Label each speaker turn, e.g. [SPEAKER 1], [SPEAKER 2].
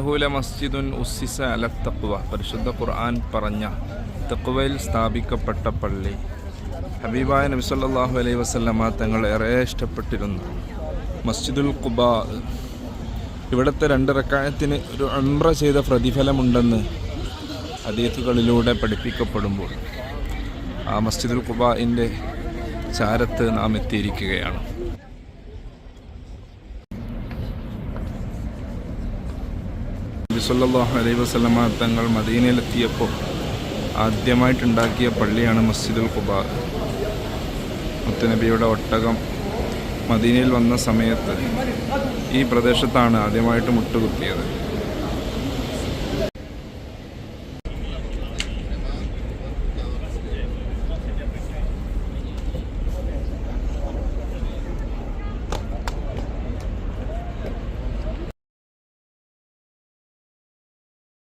[SPEAKER 1] ബഹുല മസ്ജിദുൻ ഉസ്സിസ അല തക്വ പരിശുദ്ധ ഖുർആൻ പറഞ്ഞ തഖ്വയിൽ സ്ഥാപിക്കപ്പെട്ട പള്ളി. ഹബീബായ നബി സല്ലല്ലാഹു അലൈഹി വസല്ലമ തങ്ങൾ ഏറെ ഇഷ്ടപ്പെട്ടിരുന്നു. മസ്ജിദുൽ ഖുബ ഇവിടുത്തെ രണ്ട് റക്കായത്തിന് ഒരു അമ്ര ചെയ്ത പ്രതിഫലമുണ്ടെന്ന് ഹദീത്തുകളിലൂടെ പഠിപ്പിക്കപ്പെടുമ്പോൾ ആ മസ്ജിദുൽ ഖുബാഇന്റെ ചാരത്ത് നാം എത്തിയിരിക്കുകയാണ്. നബിസല്ലാഹു അലൈ വസ്ലമ തങ്ങൾ മദീനയിലെത്തിയപ്പോൾ ആദ്യമായിട്ടുണ്ടാക്കിയ പള്ളിയാണ് മസ്ജിദുൽ ഖുബാ. മുത്തനബിയുടെ ഒട്ടകം മദീനയിൽ വന്ന സമയത്ത് ഈ പ്രദേശത്താണ് ആദ്യമായിട്ട് മുട്ടുകുത്തിയത്.